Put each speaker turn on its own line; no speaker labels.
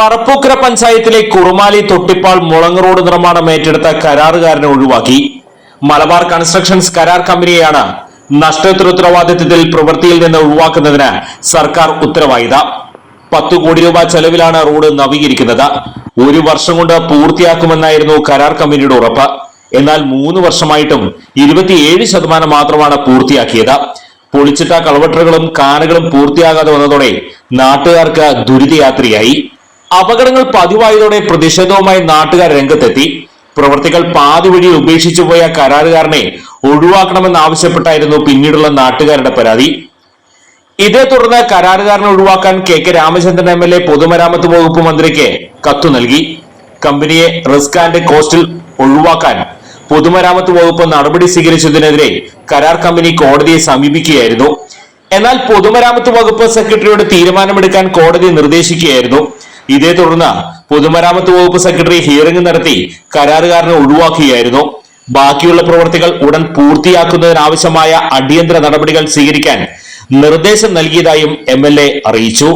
പറപ്പൂക്കര പഞ്ചായത്തിലെ കുറുമാലി തൊട്ടിപ്പാൾ മുളങ്ങ് റോഡ് നിർമ്മാണം ഏറ്റെടുത്ത കരാറുകാരനെ ഒഴിവാക്കി. മലബാർ കൺസ്ട്രക്ഷൻസ് കരാർ കമ്പനിയെയാണ് നഷ്ടോത്തരവാദിത്വത്തിൽ പ്രവൃത്തിയിൽ നിന്ന് ഒഴിവാക്കുന്നതിന് സർക്കാർ ഉത്തരവായത്. പത്തു കോടി രൂപ ചെലവിലാണ് റോഡ് നവീകരിക്കുന്നത്. ഒരു വർഷം കൊണ്ട് പൂർത്തിയാക്കുമെന്നായിരുന്നു കരാർ കമ്പനിയുടെ ഉറപ്പ്. എന്നാൽ മൂന്ന് വർഷമായിട്ടും ഇരുപത്തിയേഴ് ശതമാനം മാത്രമാണ് പൂർത്തിയാക്കിയത്. പൊളിച്ചിട്ട കളവട്ടറുകളും കാനകളും പൂർത്തിയാകാതെ വന്നതോടെ നാട്ടുകാർക്ക് ദുരിതയാത്രയായി. അപകടങ്ങൾ പതിവായതോടെ പ്രതിഷേധവുമായി നാട്ടുകാർ രംഗത്തെത്തി. പ്രവർത്തികൾ പാതി വഴി ഉപേക്ഷിച്ചു പോയ കരാറുകാരനെ ഒഴിവാക്കണമെന്നാവശ്യപ്പെട്ടായിരുന്നു പിന്നീടുള്ള നാട്ടുകാരുടെ പരാതി. ഇതേ തുടർന്ന് കരാറുകാരനെ ഒഴിവാക്കാൻ K K Ramachandran M L A പൊതുമരാമത്ത് വകുപ്പ് മന്ത്രിക്ക് കത്തു നൽകി. കമ്പനിയെ റിസ്ക് ആൻഡ് കോസ്റ്റിൽ ഒഴിവാക്കാൻ പൊതുമരാമത്ത് വകുപ്പ് നടപടി സ്വീകരിച്ചതിനെതിരെ കരാർ കമ്പനി കോടതിയെ സമീപിക്കുകയായിരുന്നു. എന്നാൽ പൊതുമരാമത്ത് വകുപ്പ് സെക്രട്ടറിയുടെ തീരുമാനമെടുക്കാൻ കോടതി നിർദ്ദേശിക്കുകയായിരുന്നു. ഇതേ തുടർന്ന് പൊതുമരാമത്ത് വകുപ്പ് സെക്രട്ടറി ഹിയറിംഗ് നടത്തി കരാറുകാരനെ ഒഴിവാക്കുകയായിരുന്നു ബാക്കിയുള്ള പ്രവർത്തികൾ ഉടൻ പൂർത്തിയാക്കുന്നതിനാവശ്യമായ അടിയന്തര നടപടികൾ സ്വീകരിക്കാൻ നിർദ്ദേശം നൽകിയതായും എം അറിയിച്ചു.